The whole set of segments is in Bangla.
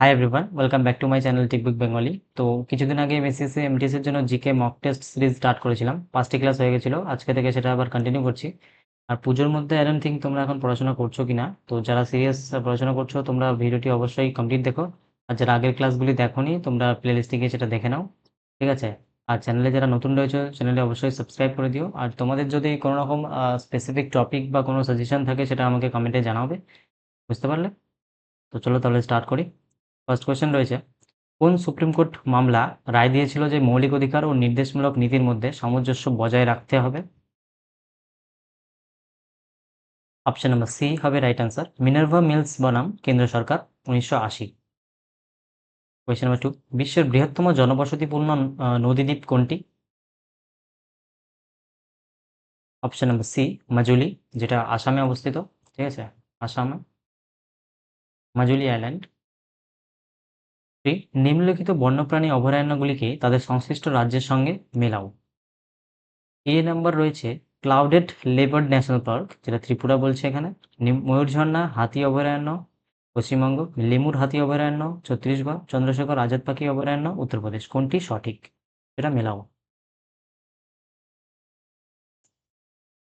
Hi everyone welcome back to my channel Tikbook Bengali তো কিছুদিন আগে এমএসসি এমটিএসের জন্য GK mock test series start করেছিলাম। পাঁচটি ক্লাস হয়ে গেছিল। আজকে থেকে সেটা আবার কন্টিনিউ করছি। আর পুজোর মধ্যে আই থিঙ্ক তোমরা এখন পড়াশোনা করছ কি না তো যারা সিরিয়াস পড়াশোনা করছ, তোমরা ভিডিওটি অবশ্যই কমপ্লিট দেখো। আর যারা আগের ক্লাসগুলি দেখোনি, তোমরা প্লে লিস্টে গিয়ে সেটা দেখে নাও। ঠিক আছে? আর চ্যানেলে যারা নতুন রয়েছে চ্যানেলে অবশ্যই সাবস্ক্রাইব করে দিও। আর তোমাদের যদি কোনো রকম স্পেসিফিক টপিক বা কোনো সাজেশন থাকে, সেটা আমাকে কমেন্টে জানাবে বুঝতে পারলে? তো চলো তাহলে স্টার্ট করি। ফার্স্ট কোয়েশ্চেন রয়েছে, কোন সুপ্রিম কোর্ট মামলা রায় দিয়েছিল যে মৌলিক অধিকার ও নির্দেশমূলক নীতির মধ্যে সামঞ্জস্য বজায় রাখতে হবে? অপশন নাম্বার সি হবে রাইট আনসার মিনার্ভা মিলস বনাম কেন্দ্র সরকার, উনিশশো আশি। কোয়েশ্চেন নাম্বার টু বিশ্বের বৃহত্তম জনবসতিপূর্ণ নদীদ্বীপ কোনটি? অপশন নাম্বার সি মাজুলি, যেটা আসামে অবস্থিত, ঠিক আছে? আসামে, মাজুলি আইল্যান্ড নিম্নলিখিত বন্যপ্রাণী অভয়ারণ্যগুলিকে তাদের সংশ্লিষ্ট রাজ্যের সঙ্গে মেলাও। এ নাম্বার রয়েছে ক্লাউডেড লেপার্ড ন্যাশনাল পার্ক, যেটা ত্রিপুরা বলছে এখানে। নিম- ময়ূরঝর্ণা হাতি অভয়ারণ্য, পশ্চিমবঙ্গ লেমুর হাতি অভয়ারণ্য, ছত্তিশগড় চন্দ্রশেখর আজাদ পাখি অভয়ারণ্য উত্তরপ্রদেশ কোনটি সঠিক? এটা মেলাও।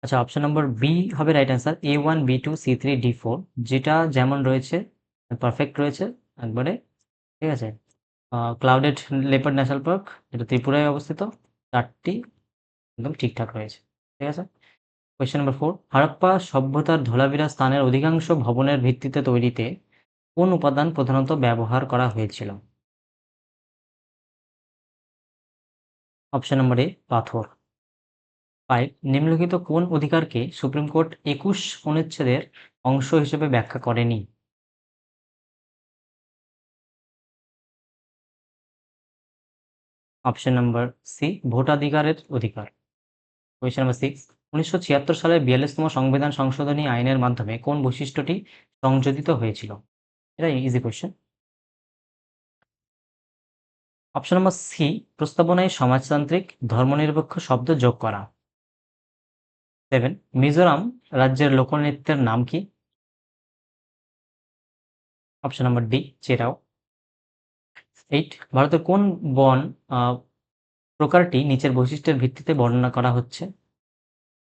আচ্ছা অপশন নম্বর বি হবে right answer A one B two C three D four যেটা যেমন রয়েছে পারফেক্ট রয়েছে, একবারে ঠিক আছে? ক্লাউডেড লেপার্ড ন্যাশনাল পার্ক যেটা ত্রিপুরায় অবস্থিত, চারটি একদম ঠিকঠাক রয়েছে, ঠিক আছে? কোয়েশ্চেন নম্বর ফোর হারাপ্পা সভ্যতার ধোলাভিরা স্থানের অধিকাংশ ভবনের ভিত্তিতে তৈরিতে কোন উপাদান প্রধানত ব্যবহার করা হয়েছিল? অপশন নম্বর এ পাথর। ফাইভ নিম্নলিখিত কোন অধিকারকে সুপ্রিম কোর্ট একুশ অনুচ্ছেদের অংশ হিসেবে ব্যাখ্যা করেনি? অপশন নাম্বার সি ভোটাধিকারের অধিকার। কোয়েশ্চেন নাম্বার সিক্স উনিশশো ছিয়াত্তর সালের বিয়াল্লিশতম সংবিধান সংশোধনী আইনের মাধ্যমে কোন বৈশিষ্ট্যটি সংযোজিত হয়েছিল? এটা easy question option number C প্রস্তাবনায় সমাজতান্ত্রিক ধর্মনিরপেক্ষ শব্দ যোগ করা। সেভেন মিজোরাম রাজ্যের লোকনৃত্যের নাম কি? Option number D Cheraw eight ভারতের কোন বন প্রকারটি নিচের বৈশিষ্ট্যের ভিত্তিতে বর্ণনা করা হচ্ছে?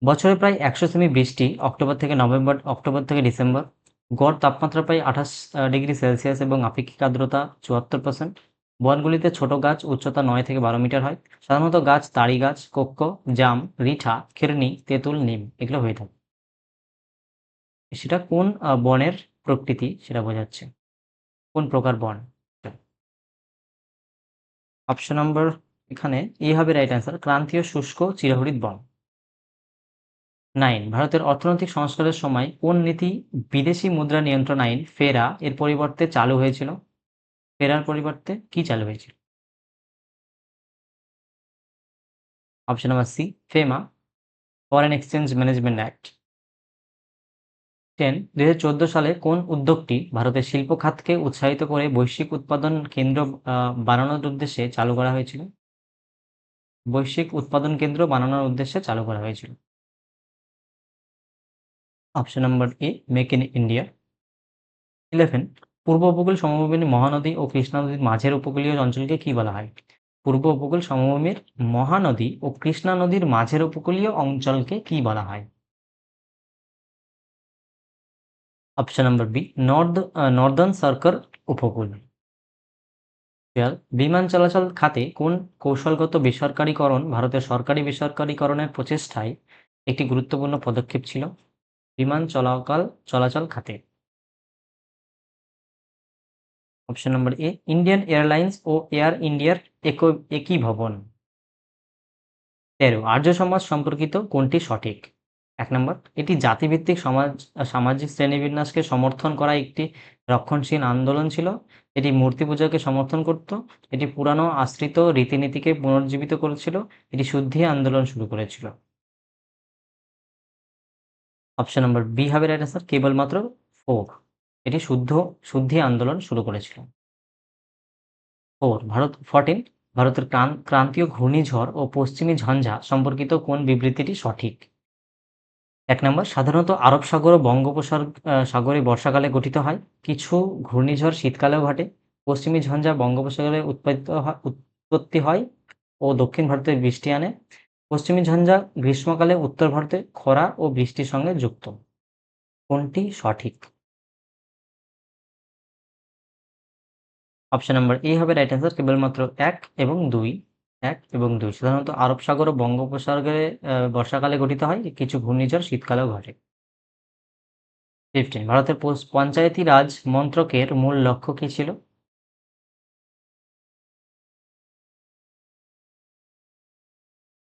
বছরে প্রায় একশো সেমি বৃষ্টি, অক্টোবর থেকে নভেম্বর, অক্টোবর থেকে ডিসেম্বর, গড় তাপমাত্রা প্রায় আঠাশ ডিগ্রি সেলসিয়াস এবং আপেক্ষিক আর্দ্রতা চুয়াত্তর পার্সেন্ট বনগুলিতে ছোট গাছ উচ্চতা নয় থেকে বারো মিটার হয়। সাধারণত গাছ তাড়ি গাছ, কোক্ক, জাম, রিঠা, খেরনি, তেঁতুল, নিম এগুলো হয়ে থাকে। সেটা কোন বনের প্রকৃতি সেটা বোঝাচ্ছে। কোন প্রকার বন? অপশন নম্বর এখানে এ হবে রাইট অ্যান্সার ক্রান্তীয় শুষ্ক চিরহরিত বন। নাইন ভারতের অর্থনৈতিক সংস্কারের সময় কোন নীতি বিদেশি মুদ্রা নিয়ন্ত্রণ আইন, ফেরা, এর পরিবর্তে চালু হয়েছিল? ফেরার পরিবর্তে কি চালু হয়েছিল? Option number C FEMA foreign exchange management act ten দুই হাজার চোদ্দ সালে কোন উদ্যোগটি ভারতের শিল্প খাতকে উৎসাহিত করে বৈশ্বিক উৎপাদন কেন্দ্র বানানোর উদ্দেশ্যে চালু করা হয়েছিল? বৈশ্বিক উৎপাদন কেন্দ্র বানানোর উদ্দেশ্যে চালু করা হয়েছিল। Option number A, make in India. Eleven, পূর্ব উপকূল সমভূমির মহানদী ও কৃষ্ণা নদীর মাঝের উপকূলীয় অঞ্চলকে কি বলা হয়? পূর্ব উপকূল সমভূমির মহানদী ও কৃষ্ণা নদীর মাঝের উপকূলীয় অঞ্চলকে কি বলা হয়? Option number B north northern Circar উপকূল বিমান চলাচল খাতে কোন কৌশলগত বেসরকারীকরণ ভারতের সরকারি বেসরকারীকরণের প্রচেষ্টায় একটি গুরুত্বপূর্ণ পদক্ষেপ ছিল? বিমান চলাকাল, চলাচল খাতে। Option number A Indian airlines O air ইন্ডিয়ার একো- একই ভবন। তেরো, আর্য সমাজ সম্পর্কিত কোনটি সঠিক? এক নম্বর, এটি জাতিভিত্তিক সমাজ, সামাজিক শ্রেণীবিন্যাসকে সমর্থন করা একটি রক্ষণশীল আন্দোলন ছিল। এটি মূর্তি পূজাকে সমর্থন করত, এটি পুরানো আশ্রিত রীতিনীতিকে পুনর্জীবিত করেছিল, এটি শুদ্ধি আন্দোলন শুরু করেছিল। অপশন নম্বর বি হবে রাইট আনসার কেবলমাত্র ফোর এটি শুদ্ধ, শুদ্ধি আন্দোলন শুরু করেছিল। ফোর ভারত ফোরটিন ভারতের ক্রান- ক্রান্তীয় ঘূর্ণিঝড় ও পশ্চিমী ঝঞ্ঝা সম্পর্কিত কোন বিবৃতিটি সঠিক? এক নম্বর, সাধারণত আরব সাগর ও বঙ্গোপসাগর সাগরে বর্ষাকালে গঠিত হয়। কিছু ঘূর্ণিঝড় শীতকালেও ঘটে। পশ্চিমী ঝঞ্ঝা বঙ্গোপসাগরে উৎপাদিত উৎপত্তি হয় ও দক্ষিণ ভারতে বৃষ্টি আনে। পশ্চিমী ঝঞ্ঝা গ্রীষ্মকালে উত্তর ভারতে খরা ও বৃষ্টির সঙ্গে যুক্ত। কোনটি সঠিক? অপশন নাম্বার এ হবে রাইট অ্যান্সার, কেবলমাত্র এক এবং দুই। এক এবং দুই। সাধারণত আরব সাগর ও বঙ্গোপসাগরে বর্ষাকালে গঠিত হয়। কিছু ঘূর্ণিঝড় শীতকালেও ঘটে। ফিফটিন ভারতের পঞ্চায়েতি রাজ মন্ত্রকের মূল লক্ষ্য কী ছিল?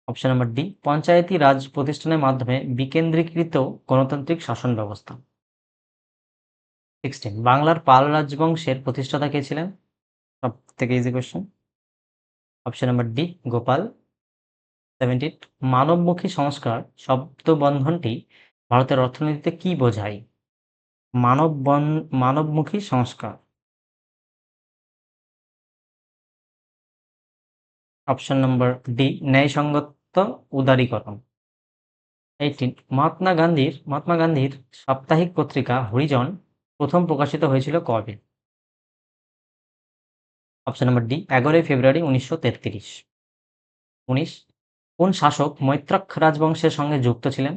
Option number D panchayati raj প্রতিষ্ঠানের মাধ্যমে বিকেন্দ্রীকৃত গণতান্ত্রিক শাসন ব্যবস্থা। সিক্সটিন বাংলার পাল রাজবংশের প্রতিষ্ঠাতা কে ছিলেন? সব থেকে easy question option number D Gopal seventeen মানবমুখী সংস্কার শব্দবন্ধনটি ভারতের অর্থনীতিতে কি বোঝায়? মানব মানবমুখী সংস্কার। অপশন নম্বর ডি ন্যায়সঙ্গত উদারীকরণ। এইটিন মহাত্মা গান্ধীর মহাত্মা গান্ধীর সাপ্তাহিক পত্রিকা হরিজন প্রথম প্রকাশিত হয়েছিল কবে? অপশন নম্বর ডি এগারোই ফেব্রুয়ারি উনিশশো উনিশ, কোন শাসক মৈত্রক রাজবংশের সঙ্গে যুক্ত ছিলেন?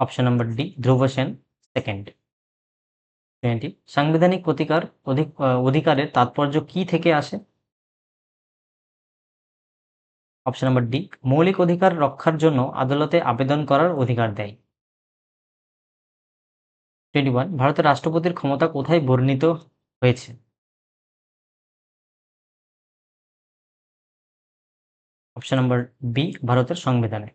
Option number D Dhruva Sen second twenty সাংবিধানিক প্রতিকার অধিক অধিকারের তাৎপর্য কি থেকে আসে? অপশন নম্বর ডি মৌলিক অধিকার রক্ষার জন্য আদালতে আবেদন করার অধিকার দেয়। টোয়েন্টি ওয়ান ভারতের রাষ্ট্রপতির ক্ষমতা কোথায় বর্ণিত? হয়েছে। অপশন নম্বর বি ভারতের সংবিধানে।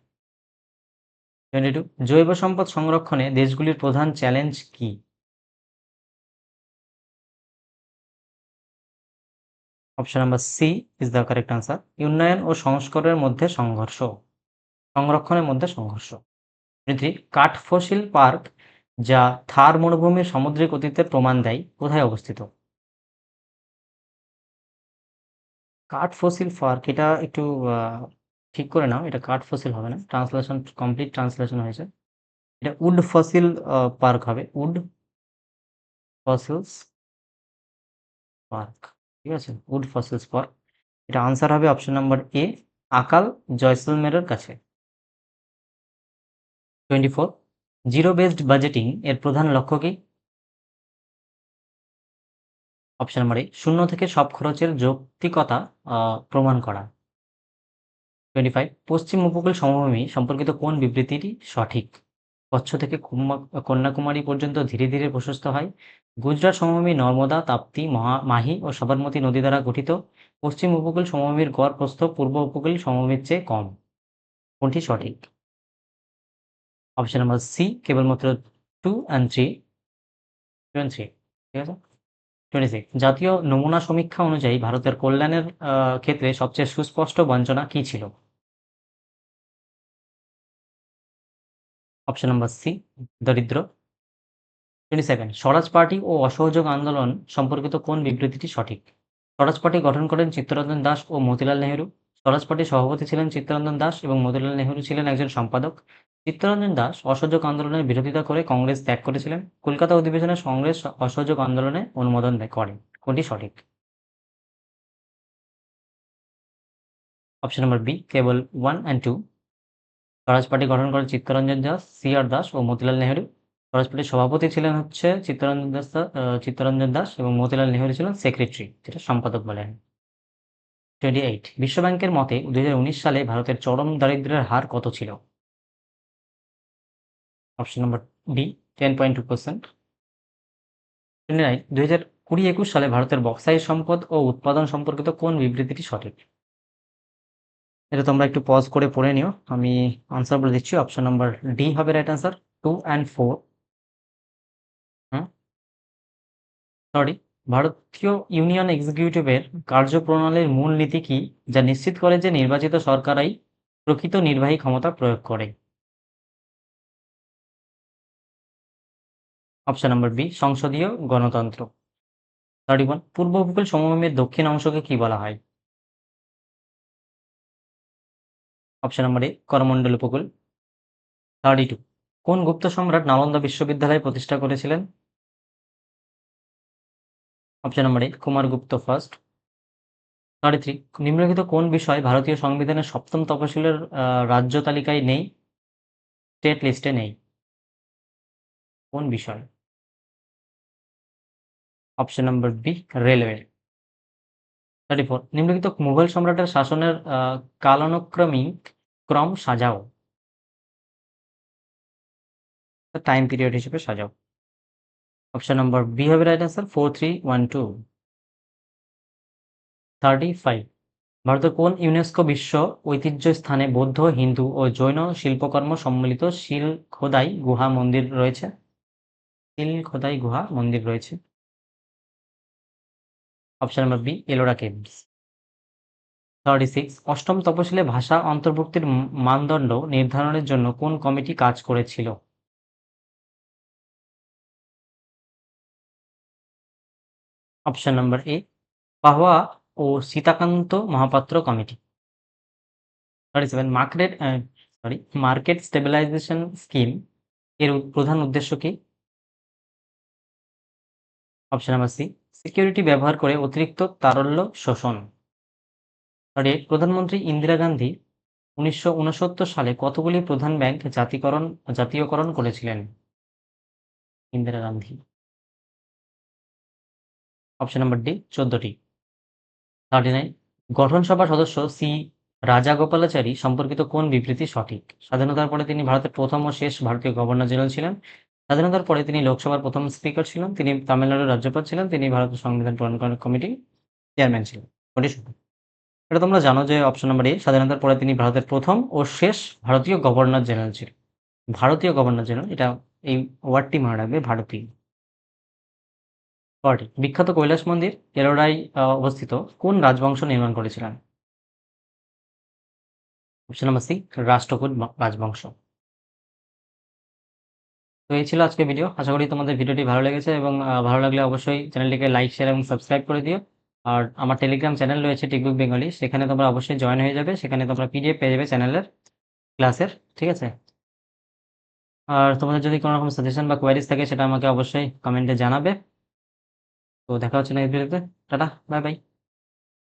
টোয়েন্টি টু জৈব সম্পদ সংরক্ষণে দেশগুলির প্রধান চ্যালেঞ্জ কি? Option number C is the correct answer উন্নয়ন ও সংস্কারের মধ্যে সংঘর্ষ। সংরক্ষণের মধ্যে সংঘর্ষ। থ্রি কাঠ ফসিল পার্ক, যা থার মরুভূমির সামুদ্রিক অতীতের প্রমাণ দেয়, কোথায় অবস্থিত? কাঠ ফসিল পার্ক এটা একটু ঠিক করে নাও, এটা কাঠ ফসিল হবে না, ট্রান্সলেশন, কমপ্লিট ট্রান্সলেশন হয়েছে। এটা উড ফসিল পার্ক হবে, উড ফসিলস পার্ক, ঠিক আছে? উড ফসিলস পার্ক, এটা আনসার হবে অপশন নাম্বার এ, আকাল জয়সলমেরের কাছে। Twenty four, zero based budgeting এর প্রধান লক্ষ্য কি? অপশন নাম্বার এ শূন্য থেকে সব খরচের যৌক্তিকতা প্রমাণ করা। টোয়েন্টি ফাইভ পশ্চিম উপকূল সমভূমি সম্পর্কিত কোন বিবৃতিটি সঠিক? কচ্ছ থেকে কন্যাকুমারী পর্যন্ত ধীরে ধীরে প্রশস্ত হয়। গুজরাট সমভূমি নর্মদা, তাপ্তি, মহা, মাহি ও সবরমতী নদী দ্বারা গঠিত। পশ্চিম উপকূল সমভূমির গড় প্রস্থ পূর্ব উপকূল সমভূমির চেয়ে কম। কোনটি সঠিক? অপশন নাম্বার সি কেবলমাত্র two and three two and three ঠিক আছে? টোয়েন্টি জাতীয় নমুনা সমীক্ষা অনুযায়ী ভারতের কল্যাণের ক্ষেত্রে সবচেয়ে সুস্পষ্ট বঞ্চনা কি ছিল? অপশন নম্বর সি দরিদ্র। টোয়েন্টি সেভেন স্বরাজ পার্টি ও অসহযোগ আন্দোলন সম্পর্কিত কোন বিবৃতিটি সঠিক? স্বরাজ পার্টি গঠন করেন চিত্তরঞ্জন দাস ও মতিলাল নেহেরু। স্বরাজ পার্টির সভাপতি ছিলেন চিত্তরঞ্জন দাস এবং মতিলাল নেহেরু ছিলেন একজন সম্পাদক। চিত্তরঞ্জন দাস অসহযোগ আন্দোলনের বিরোধিতা করে কংগ্রেস ত্যাগ করেছিলেন। কলকাতা অধিবেশনে কংগ্রেস অসহযোগ আন্দোলনে অনুমোদন করেন। কোনটি সঠিক? Option number B, cable one and two. Swaraj Party গঠন করেন চিত্তরঞ্জন দাস, সি আর দাস ও মতিলাল নেহেরু। স্বরাজ পার্টির সভাপতি ছিলেন হচ্ছে চিত্তরঞ্জন দাস চিত্তরঞ্জন দাস এবং মতিলাল নেহেরু ছিলেন সেক্রেটারি, যেটা সম্পাদক বলেন। টোয়েন্টি এইট, বিশ্বব্যাংকের মতে দুই সালে ভারতের চরম দারিদ্র্যের হার কত ছিল? Option number D ten point two percent twenty nine দুই হাজার কুড়ি একুশ সালে ভারতের বক্সাইট সম্পদ ও উৎপাদন সম্পর্কিত কোন বিবৃতিটি সঠিক? এটা তোমরা একটু পজ করে পড়ে নিও। আমি আনসার বলে দিচ্ছি অপশন নাম্বার ডি হবে right answer two and four sorry ভারতীয় ইউনিয়ন এক্সিকিউটিভের কার্যপ্রণালীর মূল নীতি কি, যা নিশ্চিত করে যে নির্বাচিত সরকারাই প্রকৃত নির্বাহী ক্ষমতা প্রয়োগ করে? অপশন নাম্বার বি সংসদীয় গণতন্ত্র। থার্টি ওয়ান পূর্ব উপকূল সমভূমির দক্ষিণ অংশকে কি বলা হয়? অপশন নাম্বার এ করমণ্ডল উপকূল। থার্টি টু কোন গুপ্ত সম্রাট নালন্দা বিশ্ববিদ্যালয় প্রতিষ্ঠা করেছিলেন? Option number A Kumaragupta first thirty three নিম্নলিখিত কোন বিষয় ভারতীয় সংবিধানের সপ্তম আহ, রাজ্য তালিকায় নেই? স্টেট লিস্টে নেই। কোন বিষয়? Option number B railway thirty four নিম্নলিখিত মুঘল সম্রাটের শাসনের কালানুক্রমিক ক্রম সাজাও। টাইম পিরিয়ড হিসেবে সাজাও। অপশন নম্বর বি হবে right answer four three one two thirty five ভারতের কোন ইউনেস্কো বিশ্ব ঐতিহ্য স্থানে বৌদ্ধ, হিন্দু ও জৈন শিল্পকর্ম সম্মিলিত শিল খোদাই গুহা মন্দির রয়েছে? শিল খোদাই গুহা মন্দির রয়েছে। Option number B Ellora caves thirty six অষ্টম তপশিলে ভাষা অন্তর্ভুক্তির মানদণ্ড নির্ধারণের জন্য কোন কমিটি কাজ করেছিল? Option number A Pahwa O Sitakanta Mahapatra committee. Thirty seven market sorry market stabilisation scheme এর প্রধান উদ্দেশ্য কি? অপশন নাম্বার সি সিকিউরিটি ব্যবহার করে অতিরিক্ত তারল্য শোষণ। এইট প্রধানমন্ত্রী ইন্দিরা গান্ধী উনিশশো উনসত্তর সালে কতগুলি প্রধান ব্যাংক জাতিকরণ, জাতীয়করণ করেছিলেন? Indira Gandhi. Option number D, চোদ্দটি। থার্টি নাইন গঠন সদস্য সি রাজা রাজাগোপালাচারী সম্পর্কিত কোন বিবৃতি সঠিক? স্বাধীনতার পরে তিনি ভারতের প্রথম ও শেষ ভারতীয় গভর্নর জেনারেল ছিলেন। স্বাধীনতার পরে তিনি লোকসভার প্রথম স্পিকার ছিলেন তিনি তামিলনাড়ুর রাজ্যপাল ছিলেন তিনি ভারতের সংবিধান প্রণয়ন কমিটি চেয়ারম্যান ছিলেন। এটা তোমরা জানো যে অপশন নম্বর এ স্বাধীনতার পরে তিনি ভারতের প্রথম ও শেষ ভারতীয় গভর্নর জেনারেল ছিলেন। ভারতীয় গভর্নর জেনারেল এটা এই ওয়ার্ডটি মনে রাখবে ভারতীয়। ফর্টি বিখ্যাত কৈলাস মন্দির আহ, অবস্থিত কোন রাজবংশ নির্মাণ করেছিলেন? অপশন নাম্বার সি রাষ্ট্রকূট রাজবংশ। তো এই ছিল আজকে ভিডিও আশা করি তোমাদের ভিডিওটি ভালো লেগেছে এবং ভালো লাগলে অবশ্যই চ্যানেলটিকে লাইক শেয়ার এবং সাবস্ক্রাইব করে দিও। আর আমার টেলিগ্রাম চ্যানেল রয়েছে টিকবুক বেঙ্গলি সেখানে তোমরা অবশ্যই জয়েন হয়ে যাবে। সেখানে তোমরা পিডিএফ পেয়ে যাবে চ্যানেলের ক্লাসের ঠিক আছে? আর তোমাদের যদি কোনো রকম সাজেশন বা কোয়ারিজ থাকে, সেটা আমাকে অবশ্যই কমেন্টে জানাবে। তো দেখা হচ্ছে নেক্সট ভিডিওতে টাটা বাই বাই